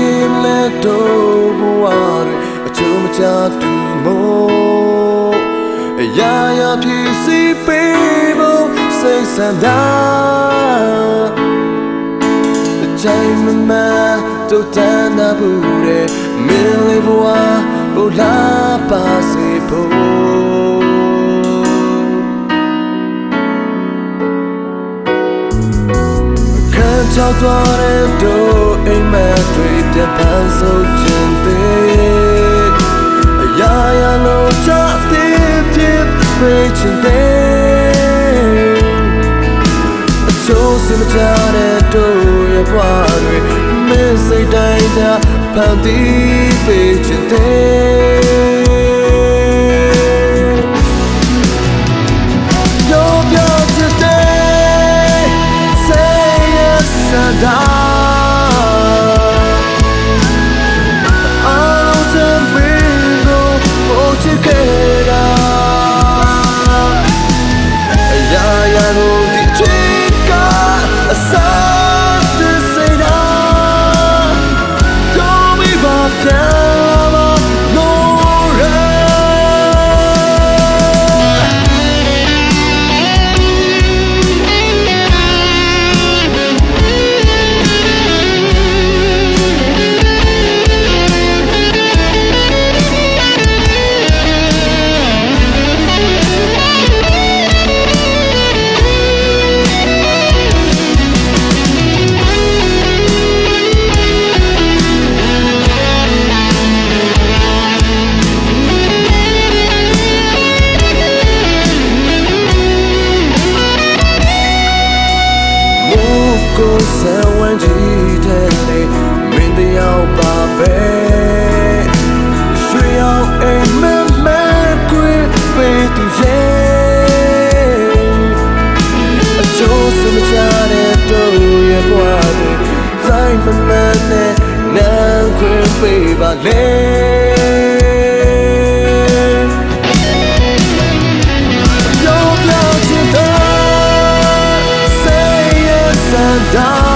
ရင်လက်တော့ဘဝတွေအချိုးမချတူမို့အရာရာဖြစ်စီပေးဖို့စိတ်ဆန္ဒအချိန်မမတို့တန်တာဘူးတဲ့မင်းလေးဘဝဘုလားပါစေဖို့ခံချောက်သွား တဲ့တို့အိမ်မက်တွေပြန်ပန်းဆုံးခြင်းသေးအရာရာလုံးချတဲ့ပြစ်ပေးခြင်းသေးအချိုးစမကြတဲ့တို့ရဲ့ဘဝတွေမင်းစိတ်တိုင်းသာဖန်တီးပေးခြင်းသေး Your beauty today Say yes and ဆယ်ဝန်းကြီးတဲ့နေမင်းတယောက်ပါပဲရွှေအောင်အိမ်မက်မက်ကွေးပေးသူရဲ့အကျိုးစမချတဲ့တို့ရဲ့ဘဝတွေဆိုင်မမနဲ့နန်းခွေပေးပါလေ down